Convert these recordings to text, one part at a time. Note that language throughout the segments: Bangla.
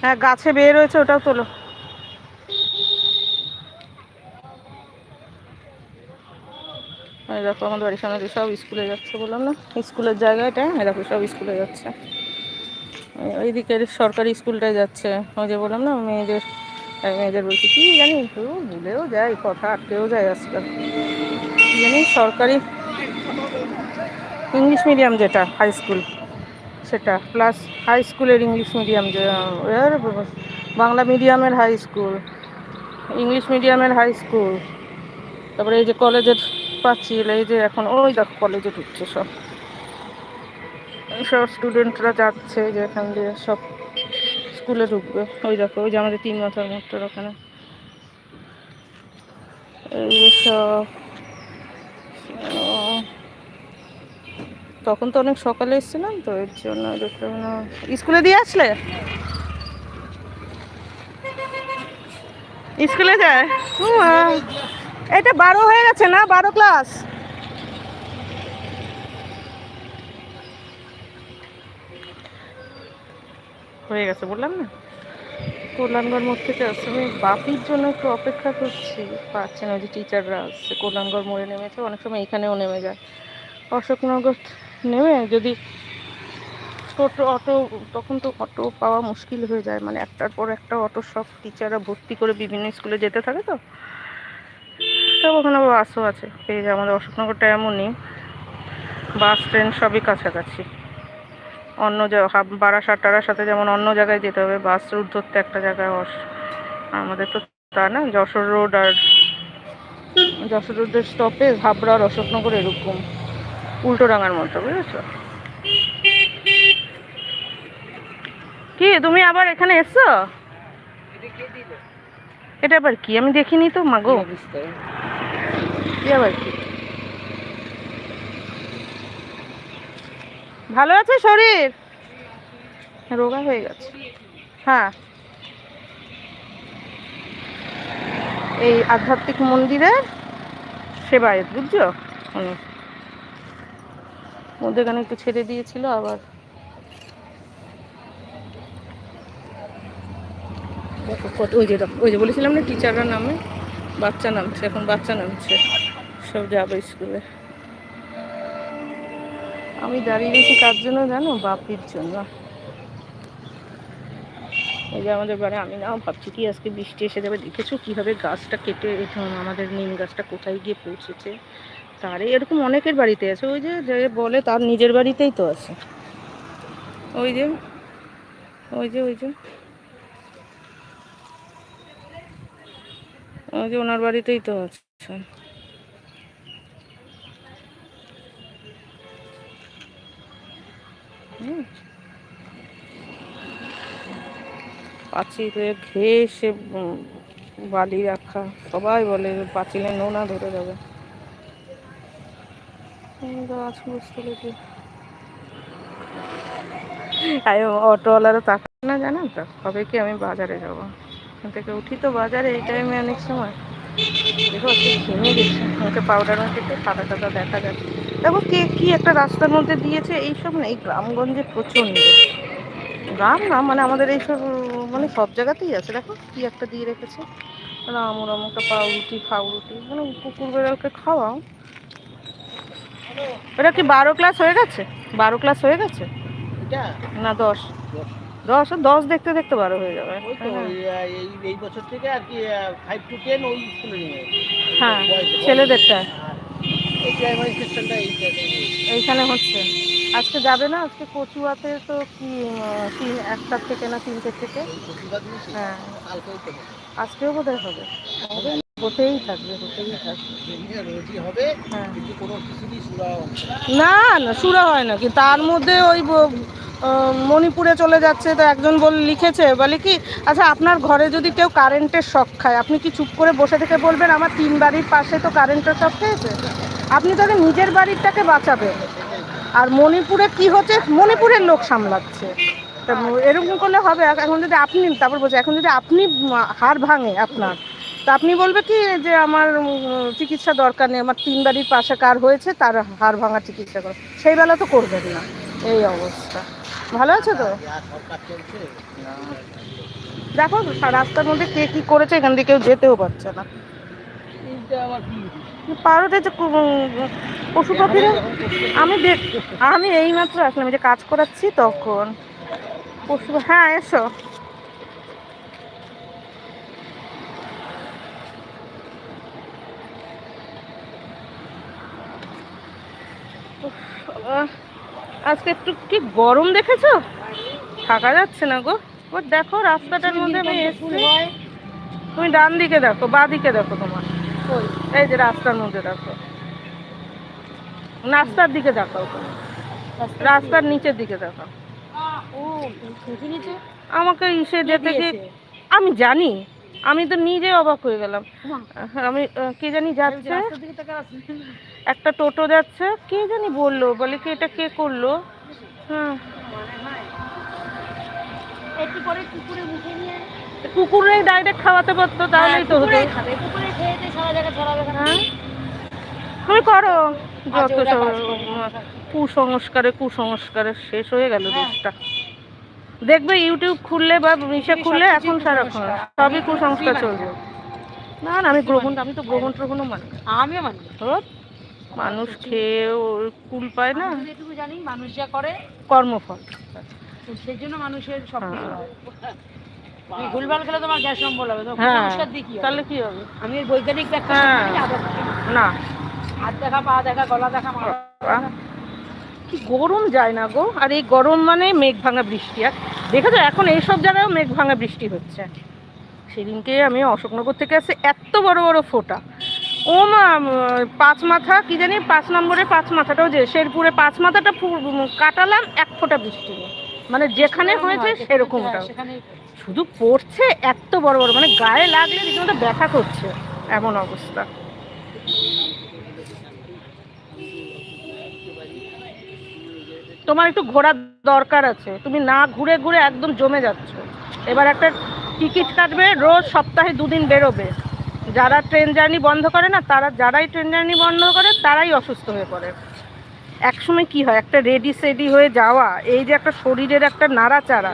হ্যাঁ গাছে বেয়ে রয়েছে, ওটাও তোলো। দেখো, আমাদের বাড়ির সামনে সব স্কুলে যাচ্ছে বললাম না? স্কুলের জায়গা এটা দেখো, সব স্কুলে যাচ্ছে। ওইদিকের সরকারি স্কুলটায় যাচ্ছে। ওই যে বললাম না, মেয়েদের মেয়েদের বলছি, কি জানি তো ভুলেও যায়, কথা আটকেও যায় আজকাল। জানি, সরকারি ইংলিশ মিডিয়াম যেটা, হাই স্কুল। সেটা প্লাস হাই স্কুলের ইংলিশ মিডিয়াম যে বাংলা মিডিয়ামের হাই স্কুল ইংলিশ মিডিয়ামের হাই স্কুল তারপরে এই যে কলেজের পাচ্ছিল এই যে এখন, ওই দেখো কলেজে ঢুকছে সব। সব স্টুডেন্টরা যাচ্ছে যে এখান দিয়ে সব স্কুলে ঢুকবে। ওই দেখো, ওই যে আমাদের তিন মাথার মোটর ওখানে। এই সব ও, তখন তো অনেক সকালে এসেছিলাম, তো এর জন্য স্কুলে দিয়ে আসলে? স্কুলে যায়? এটা বারো হয়ে গেছে না? বারো ক্লাস হয়ে গেছে বললাম না? কল্যাণগড় মোড় থেকে আসছে। আমি বাপির জন্য একটু অপেক্ষা করছি। পাচ্ছি না ওই যে টিচাররা আসছে। কল্যাণগড় মোড়ে নেমেছে। অনেক সময় এখানেও নেমে যায়। অশোকনগর নেমে যদি টোটো, অটো, তখন তো অটো পাওয়া মুশকিল হয়ে যায়। মানে একটার পর একটা অটো, সব টিচাররা ভর্তি করে বিভিন্ন স্কুলে যেতে থাকে তো। সব ওখানে বাসও আছে, পেয়ে যায়। আমাদের অশোকনগরটা এমনই। বাস, ট্রেন সবই কাছাকাছি। অন্য বারাসাত টারার সাথে যেমন অন্য জায়গায় যেতে হবে, বাস, রুট ধরতে একটা জায়গায় অস- আমাদের তো তা না, যশোর রোড আর, যশোর রোডের স্টপেজ হাবড়া আর অশোকনগর এরকম। উল্টো ডাঙার মতো বুঝেছ? কি তুমি আবার এখানে এসছো? এটা আবার কি? আমি দেখিনি তো মাগো আবার কি? ভালো আছে শরীর? রোগা হয়ে গেছে। হ্যাঁ। এই আধ্যাত্মিক মন্দিরের সেবায়ত বুঝছ? উনি মধ্যেখানে একটু ছেড়ে দিয়েছিল আবার কত ওই যে ওই যে বলেছিলাম না টিচাররা নামে? বাচ্চা নামছে এখন বাচ্চা নামছে। সব যাবে স্কুলে। আমি দাঁড়িয়ে রয়েছি কার জন্য জানো? বাপির জন্য। এই যে আমাদের বাড়ি আমি নাও ভাবছি কি আজকে বৃষ্টি এসে যাবে। দেখেছ কীভাবে গাছটা কেটে আমাদের নিম গাছটা কোথায় গিয়ে পৌঁছেছে? তারে এরকম অনেকের বাড়িতে আছে। ওই যে যে বলে তার নিজের বাড়িতেই তো আছে। ওই যে ওই যে ওই যে। ওই যে ওনার বাড়িতেই তো আছে। পাঁচিলে ঘেসে বালি রাখা, সবাই বলে পাঁচিলে নোনা ধরে যাবে। গাছ বুঝতে পেরেছি। আর অটোওয়ালারা তাকায় না জানেন তো? কবে কি আমি বাজারে যাব? এখান থেকে উঠি তো বাজারে, এই টাইমে অনেক সময়। দেখো ঘেমে গেছি। মুখে পাউডার মাখিতে সাদা সাদা দেখা যাচ্ছে। দেখো কে, কি একটা রাস্তার মধ্যে দিয়েছে এইসব না, এই গ্রামগঞ্জে প্রচণ্ড। গ্রাম না মানে আমাদের এইসব মানে সব জায়গাতেই আছে। দেখো, কি একটা দিয়ে রেখেছে। রামুর আমুকটা পাউরুটি ফাউরুটি মানে কুকুর বেড়ালকে খাওয়াও। এটা কি বারো ক্লাস হয়ে গেছে? বারো ক্লাস হয়ে গেছে? এটা? না দশ। দশ। দশ দেখতে দেখতে বারো হয়ে যাবে। হ্যাঁ। এই এই বছর থেকে আর কি ফাইভ টু টেন ওই স্কুলে নিয়ে। হ্যাঁ। ছেলেদেরটা। এইখানে হচ্ছে। আজকে যাবে না? আজকে কচুয়াতে তো কি তিন একটার থেকে না তিনটের থেকে? হ্যাঁ। আজকেও বোধহয় হবে। হতেই থাকবে হতেই থাকবে। হ্যাঁ। না। না সুরা হয় নাকি তার মধ্যে ওই মণিপুরে চলে যাচ্ছে তো একজন বল লিখেছে বলে কি আচ্ছা আপনার ঘরে যদি কেউ কারেন্টের শখ খায় আপনি কি চুপ করে বসে থেকে বলবেন আমার তিন বাড়ির পাশে তো কারেন্টের শখ খেয়েছে? আপনি তাহলে নিজের বাড়িরটাকে বাঁচাবেন। আর মণিপুরে কি হচ্ছে? মণিপুরের লোক সামলাচ্ছে। তা এরকম করলে হবে এখন যদি আপনি তারপর বলছে এখন যদি আপনি হাড় ভাঙে আপনার তা আপনি বলবে কি যে আমার চিকিৎসা দরকার নেই, আমার তিন বাড়ির পাশে কার হয়েছে, তার হাড় ভাঙা চিকিৎসা করো। সেই বেলা তো করবেন না। এই অবস্থা। ভালো আছো তো? দেখো, রাস্তার মধ্যে কে কি করেছে, এখান থেকে কেউ যেতেও পারছে না। পারোতে যে পশু পাখিরা? আমি আমি এইমাত্র আসলাম যে কাজ করাচ্ছি তখন। পশু হ্যাঁ এসো। আজকে একটু কি গরম দেখেছ? থাকা যাচ্ছে না গো। ও দেখো রাস্তাটার মধ্যে আমি তুমি ডান দিকে দেখো বা দিকে দেখো তোমার। এই যে রাস্তার মধ্যে দেখো। রাস্তার দিকে দেখাও তুমি। রাস্তার নিচের দিকে দেখো ও খুঁজে নিচে আমাকে ইসে যেতে গিয়ে আমি জানি। আমি তো নিজে অবাক হয়ে গেলাম। আমি কে জানি যাচ্ছে। একটা টোটো যাচ্ছে কে জানি বলল বলে কি এটা কে করল? হ্যাঁ কুকুরে ডাইরেক্ট খাওয়াতে পারতো তাহলেই তো হতো? হ্যাঁ? তুমি করো। যত আচ্ছা, করবে। কুসংস্কারে কুসংস্কারে শেষ হয়ে গেল হ্যাঁ। দেশটা দেখবে ইউটিউব খুললে বা ইসে খুললে এখন সারাক্ষণ। সবই কুসংস্কার চলবে। না না আমি গ্রহণ আমি তো গ্রহণ ট্রহণও মানি। আমিও মানি মানুষ খেয়ে ওর কুল পায় না। যেটুকু জানি মানুষ যা করে কর্মফল। সেই জন্য মানুষের সব কিছু হয়। ভুলভাল খেলে তোমার গ্যাস অম্বল হবে হ্যাঁ? তাহলে কি হবে? আমি বৈজ্ঞানিক ব্যাখ্যা হ্যাঁ। না। হাত দেখা পা দেখা গলা দেখা কি গরম যায় না গো। আর এই গরম মানে মেঘ ভাঙা বৃষ্টি। আর দেখেছ এখন এইসব জায়গায়ও মেঘ ভাঙা বৃষ্টি হচ্ছে। সেদিনকে আমি অশোকনগর থেকে আসে এত বড় বড় ফোঁটা। ও মা পাঁচ মাথা কি জানি পাঁচ নম্বরে পাঁচ মাথাটাও যে শেরপুরে পাঁচ মাথাটা কাটালাম এক ফোঁটা বৃষ্টি মানে যেখানে হয়েছে হয়, সেরকমটাও। হ্যাঁ, সেখানেই শুধু পড়ছে এত বড় বড় মানে গায়ে লাগলে রীতিমতো ব্যথা করছে এমন অবস্থা। তোমার একটু ঘোরার দরকার আছে তুমি না ঘুরে ঘুরে একদম জমে যাচ্ছ। এবার একটা টিকিট কাটবে রোজ সপ্তাহে দুদিন বেরোবে। যারা ট্রেন জার্নি বন্ধ করে না তারা যারাই ট্রেন জার্নি বন্ধ করে তারাই অসুস্থ হয়ে পড়ে। একসময় কি হয় একটা রেডি সেডি হয়ে যাওয়া এই যে একটা শরীরের একটা নাড়াচাড়া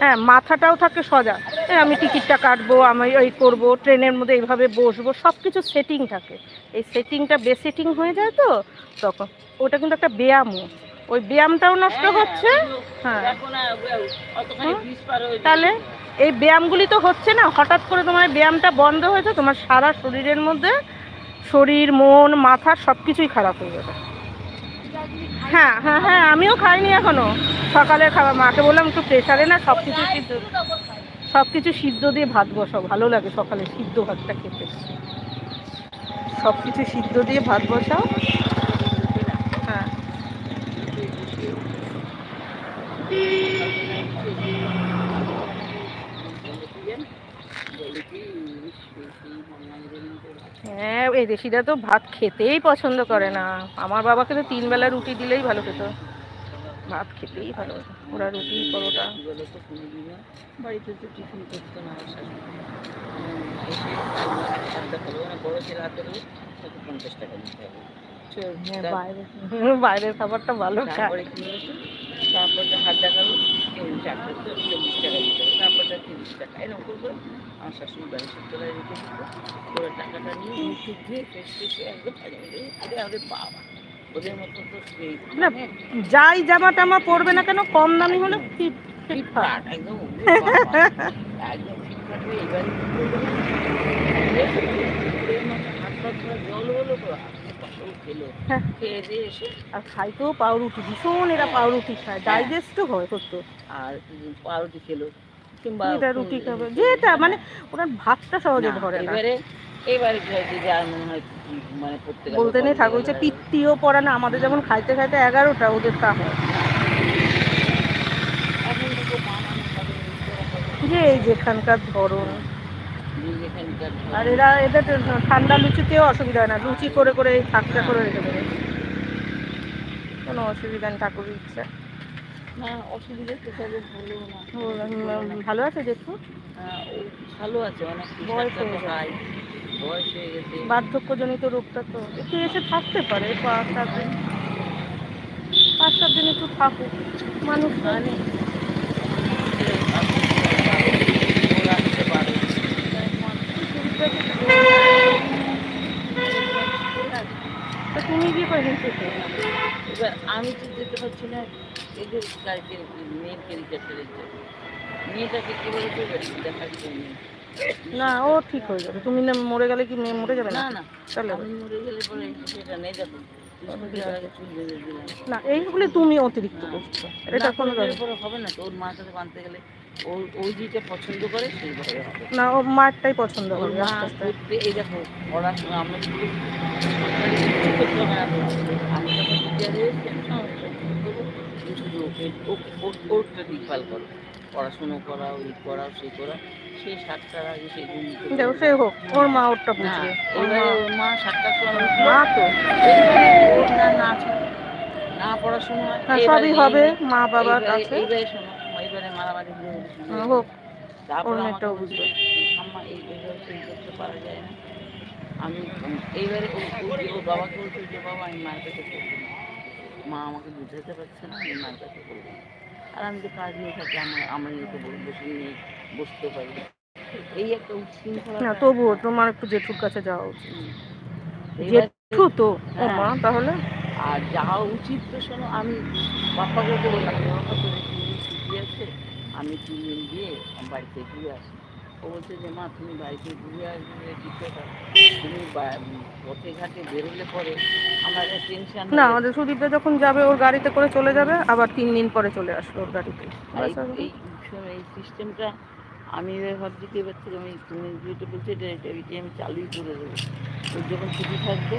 হ্যাঁ মাথাটাও থাকে সজা আমি টিকিটটা কাটবো আমি ওই করব ট্রেনের মধ্যে এইভাবে বসবো সব কিছু সেটিং থাকে। এই সেটিংটা বেসেটিং হয়ে যায় তো তখন। ওটা কিন্তু একটা ব্যায়ামও। ওই ব্যায়ামটাও নষ্ট হচ্ছে হ্যাঁ। ব্রিজ পার হয়ে তাহলে? এই ব্যায়ামগুলি তো হচ্ছে না, হঠাৎ করে তোমার ব্যায়ামটা বন্ধ হয়েছে তোমার সারা শরীরের মধ্যে শরীর, মন, মাথা সব কিছুই খারাপ হয়ে যাবে। হ্যাঁ হ্যাঁ হ্যাঁ আমিও খাইনি এখনও। সকালের খাবার মাকে বললাম একটু প্রেশারে না সব কিছু সিদ্ধ সব কিছু সিদ্ধ দিয়ে ভাত বসাও, ভালো লাগে সকালে সিদ্ধ ভাতটা খেতে। সব কিছু সিদ্ধ দিয়ে ভাত বসাও। হ্যাঁ। হ্যাঁ এই দেশিরা তো ভাত খেতেই পছন্দ করে না। আমার বাবাকে তো তিন বেলা রুটি দিলেই ভালো খেত। ভাত খেতেই ভালো ওরা রুটি পরোটা। বাড়িতে তো টিফিন করতো না মানে হ্যাঁ, বাইরের খাবারটা ভালো খায় তারপরটা হাত দেখাল চল্লিশ টাকা চল্লিশ টাকা দিতে হবে তারপরটা তিরিশ টাকা এরকম করে আমার শাশুড়ি বাড়ির তলায় রেখে দিত ওরা টাকাটা নিয়ে মুখে একদম আরে আরে বাবা ওদের মতো তো না মানে যাই জামা টামা পরবে না কেন? কম দামি হলে ফিট ফিটফাট একদম একদম ফিটফাট হয়ে এবারে কি করল ওদের মতো হাত পা ধোয়া জল হলো হ্যাঁ। খেয়ে আর খাইতেও পাউরুটি ভীষণ এরা পাউরুটি খায় ডাইজেস্টও হয় করতো আর পাউরুটি খেলো কিংবা এটা রুটি খাবে। যেটা মানে ওরা ভাতটা সহজে ধরে এবারে এবারে কি যে আর মনে হয় মানে বলতে নেই ঠাকুর হচ্ছে পিত্তিও পড়ে না আমাদের যেমন খাইতে খাইতে এগারোটা ওদের তা হয়। যে এই যেখানকার ধরন। আর এরা এদের ঠান্ডা লুচিতেও অসুবিধা হয় না লুচি করে করে এই থাকটা করে রেখে দেবে। কোনো অসুবিধা নেই ঠাকুরের ইচ্ছা। ভালো আছে দেখো হ্যাঁ, ভালো আছে অনেক বয়স হয়ে গেছে। বার্ধক্যজনিত রোগটা তো একটু এসে থাকতে পারে পাঁচ সাত দিন। পাঁচ সাত দিন একটু থাকুক মানুষ মানে ওরা আসতে পারে তা তুমি কি কয়দিন এবার আমি তো যেতে পারছি না এদের গাড়িতে মেয়ের মেয়েটাকে কী দেখার জন্য। না ও ঠিক হয়ে যাবে। তুমি না মরে গেলে কি মেয়ে মরে যাবে না না আমি মরে গেলে পরে সেটা নেই দেখো। চুল না এইগুলি তুমি অতিরিক্ত করছ। এটা কোনো হবে না তো ওর মার বাঁধতে গেলে ও যেটা পছন্দ করে সেইভাবে হবে। না ও মারটাই পছন্দ আস্তে আস্তে। এই দেখো পড়াশোনা আমরা শুধু করতে হবে না তো। আমি যখন টিচারে শুধু ওকে ওকে ওর- ওরটা দেখভাল করো। পড়াশুনো করা ওই করা সেই করা সেই সাতটার আগে সেই দেখো সে হোক ওর মা ওরটা বুঝবে। ওর মা সাতটার সময় মা তো। না না পড়াশুনো হয় সবই হবে মা বাবার কাছে। এইবারে শোনো এইবারে মারামারি হয়ে হয়ে হ্যাঁ, হয়ে হোক তারপর আম্মা এই করতে পারা যায় না। আমি এইবারে ওর বাবাকে বলছে যে বাবা আমি মায়ের কাছে করব না। মা আমাকে বুঝাতে পারছে না আমি মায়ের কাছে করব আর আমি যে কাজ নিয়ে থাকি আমার আমার এতে বসে নিয়ে বসতে পারি এই একটা উচ্ছৃঙ্খলা না তবুও তোমার একটু জেঠুর কাছে যাওয়া উচিত। জেঠু তো ও হ্যাঁ। মা তাহলে? আর যাওয়া উচিত তো শোনো আমি বাপ্পাকে তো বললাম বাপ্পা আছে। আমি তিন দিন গিয়ে বাড়িতে ঘুরে আসি। ও বলছে যে মা তুমি বাড়িতে ঘুরে আসবে তুমি পথে ঘাটে বেরোলে পরে আমার টেনশন না আমাদের সুদীপটা যখন যাবে ওর গাড়িতে করে চলে যাবে আবার তিন দিন পরে চলে আসবে ওর গাড়িতে। এই সিস্টেমটা আমি ভাবছি কি এবার থেকে আমি তুমি যেটা বলছি এটা এটা এটা আমি চালুই করে দেবো। ওর যখন ছুটি থাকবে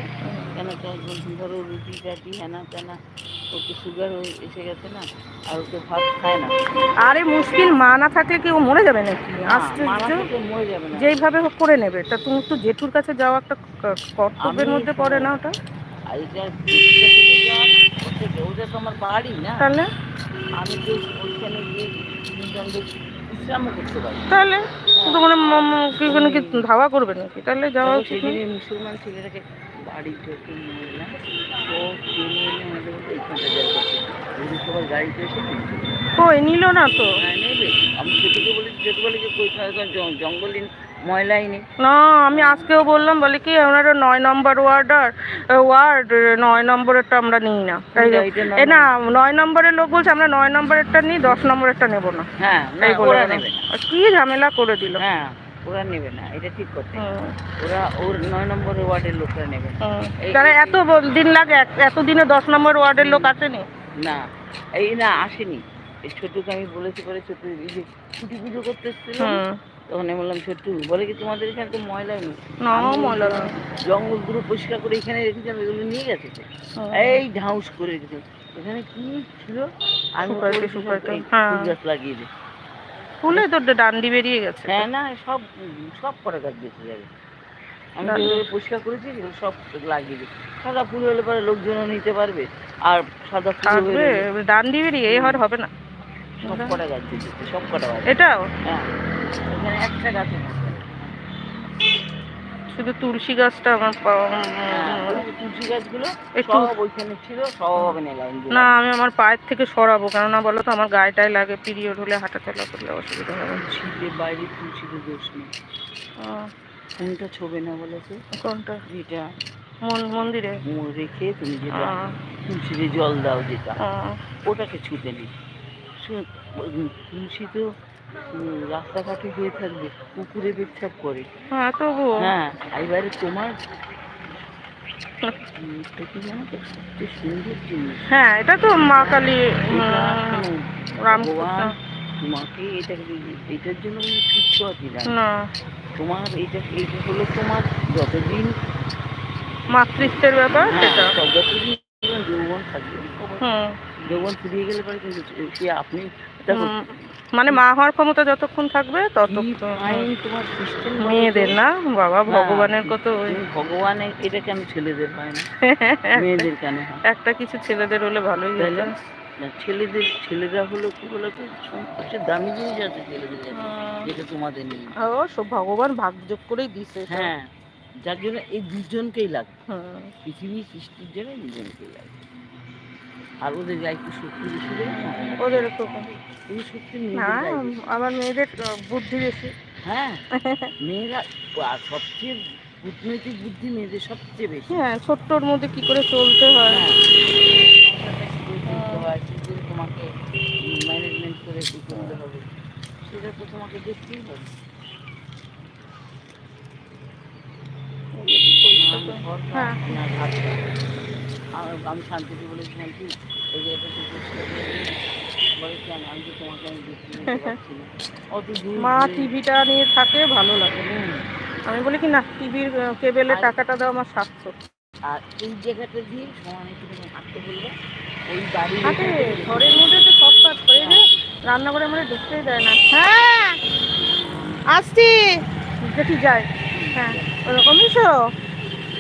কেন তখন ধরো রুটি টাটি হেনা তেনা ওকে সুগার হয়ে এসে গেছে না আর ওকে ভাত খায় না। আরে মুশকিল মা না থাকলে কি ও মরে যাবে নাকি? আশ্চর্য। মরে যাবে না। যেইভাবে হোক করে নেবে। তা তুমি তো জেঠুর কাছে যাওয়া একটা কর্তব্যের মধ্যে পড়ে না ওটা? এটা ওটা তো আমার বাড়ি না। তাহলে? আমি তো ওইখানে গিয়ে তাহলে তো মানে কি কোনো কি ধাওয়া করবে নাকি? তাহলে যাওয়া উচিত মুসলমান ছেলেটাকে বাড়ি থেকে কই নিল না তো? হ্যাঁ আমি সেটুকু বলি যেটু বলি যে কোথায় জঙ্গলিন ময়লাই নেই না আমি আজকেও বললাম বলে কি আমরা নয় নম্বর ওয়ার্ড আর ওয়ার্ড নয় নম্বরেরটা আমরা নিই না। এ না নয় নম্বরের লোক বলছে আমরা নয় নম্বরেরটা নিই দশ নম্বরেরটা নেব না। হ্যাঁ ওরা নেবে না। কি ঝামেলা করে দিল। হ্যাঁ ওরা নেবে না এটা ঠিক করতে ওরা ওর নয় নম্বর ওয়ার্ডের লোকরা নেবে তারা এত দিন লাগে এত দিনে দশ নম্বর ওয়ার্ডের লোক আসেনি? না এই না আসেনি। ছোটুকে আমি বলেছি পরে ছোট্টু ছুটি পুজো করতে তখন আমি বললাম ছোট্টু বলে কি তোমাদের এখানে তো ময়লাই নেই? না ময়লা না। জঙ্গলগুলো পরিষ্কার করে এখানে রেখেছিলাম এগুলো নিয়ে গেছে এই ঢাউস করে রেখেছে। এখানে কি ছিল? আমি এই হ্যাঁ। ফুল গাছ লাগিয়ে দে। ফুলে তো ডান্ডি বেরিয়ে গেছে। হ্যাঁ না সব সব কটা গাছ বেঁচে যাবে। আমি। যেগুলো পরিষ্কার করেছি সেগুলো সব লাগিয়ে দিই সাদা ফুল হলে পরে লোকজনও নিতে পারবে আর সাদা ফুল ডান্ডি বেরিয়ে এই হওয়ার হবে না। এটাও? হ্যাঁ একটা গাছ শুধু তুলসী গাছটা আমার হ্যাঁ, যে তুলসী গাছগুলো একটু- ওইখানে ছিল সব না আমি আমার পায়ের থেকে সরাবো কেননা বলো তো আমার গায়েটাই লাগে পিরিয়ড হলে হাঁটা চলা করলে অসুবিধা হবে। বাইরে তুলসীতে দোষ নেই। কোনটা ছোবে না বলেছে কোনটা? যেটা মন মন্দিরে? রেখে তুমি যেটা তুলসীতে জল দাও যেটা ওটাকে ছুতে উম, তুলসী তো রাস্তাঘাটে গিয়ে থাকবে পুকুরে পেচ্ছাপ করে। হ্যাঁ হ্যাঁ এবারে তোমার হ্যাঁ এটা তো মা কালী তোমাকে এটা এটার জন্য কোনো না। তোমার হলো তোমার যতদিন মাতৃত্বের ব্যাপার হ্যাঁ, সেটা। যতদিন যৌবন থাকবে। হুম। যৌবন ফুরিয়ে গেলে পরে সে আপনি মানে মা হওয়ার ক্ষমতা যতক্ষণ থাকবে ততক্ষণ মেয়েদের না বাবা ভগবানের কত ভগবানের এটা কেন ছেলেদের হয় না? মেয়েদের কেন একটা কিছু ছেলেদের হলে ভালোই? না, ছেলেদের ছেলেরা হলো কি বলতো? সবচেয়ে দামি জিনিস আছে ছেলেদের যেটা তোমাদের নেই। ও সব ভগবান ভাগযোগ করেই দিছে হ্যাঁ যার জন্য এই দুজনকেই লাগে। পৃথিবী সৃষ্টির জন্য দুজনকেই লাগে। আর ওদের গায়ে একটু শক্তি বেশি ওদের এই শক্তি আমার মেয়েদের বুদ্ধি বেশি। হ্যাঁ মেয়েরা সবচেয়ে কূটনৈতিক বুদ্ধি মেয়েদের সবচেয়ে বেশি। হ্যাঁ ছোট্টর মধ্যে কি করে চলতে হয়? হ্যাঁ কি কি তোমাকে ম্যানেজমেন্ট করে কি করতে হবে? সেটা তো তোমাকে দেখতেই হবে। হ্যাঁ। আমি শান্তিকে বলেছিলাম কি এই যে এটা তো পরিষ্কার করে দিই। বলে কেন? আমি তো তোমাকে আমি দেখতে যেতে না। অত দূর মা টিভিটা নিয়ে থাকে ভালো লাগে। হুম। আমি বলি কি না টিভির কেবেলের আর- টাকাটা দাও আমার সাতশো আর এই জায়গাটা দিয়ে সমানে একটু হাঁটতে বলবে ওই বাড়ি ঘরের মধ্যে তো সব কাজ করে যে রান্নাঘরে আমরা ঢুকতেই দেয় না। হ্যাঁ আসছি। দেখি যাই। হ্যাঁ ওরকমই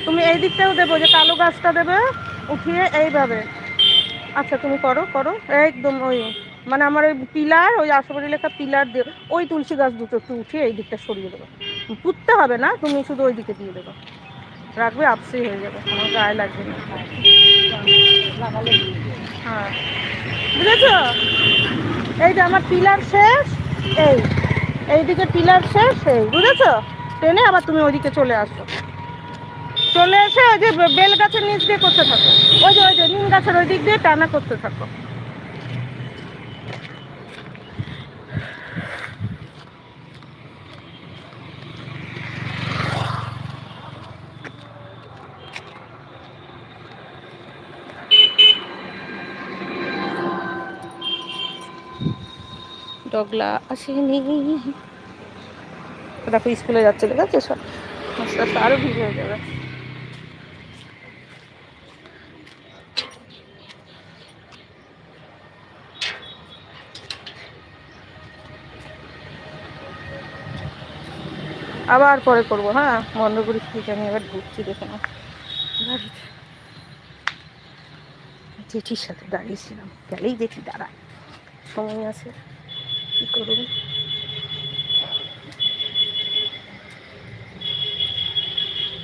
তুমি এই দিকটাও দেবো যে কালো গাছটা দেবে। উঠিয়ে এইভাবে। আচ্ছা তুমি করো করো। একদম ওই মানে আমার ওই পিলার, ওই আশাবাড়ি লেখা পিলার দিয়ে, ওই তুলসী গাছ দুটো একটু উঠিয়ে এই দিকটা সরিয়ে দেবো। পুঁততে হবে না, তুমি শুধু ওই দিকে দিয়ে দেবো। রাখবে, আপসি হয়ে যাবে। আমার গায়ে লাগবে না। হ্যাঁ। বুঝেছ? এই যে আমার পিলার শেষ, এই। এইদিকে পিলার শেষ, এই। বুঝেছ? টেনে আবার তুমি ওইদিকে চলে আসো। চলে এসে ওই যে বেল গাছের নিচ দিয়ে করতে থাকো। ওই যে ওই যে নিম গাছের ওই দিক দিয়ে টানা করতে থাকো। ডগলা আসেনি। দেখো, স্কুলে যাচ্ছে দেখেছ সব আস্তে আস্তে আরও ভিড় হয়ে যাবে। আবার পরে করব হ্যাঁ? বন্ধ করি ঠিক আমি এবার ঢুকছি, দেখে না জেঠির সাথে দাঁড়িয়েছিলাম। গেলেই দেখি দাঁড়ায়। সময় আছে, কী করব?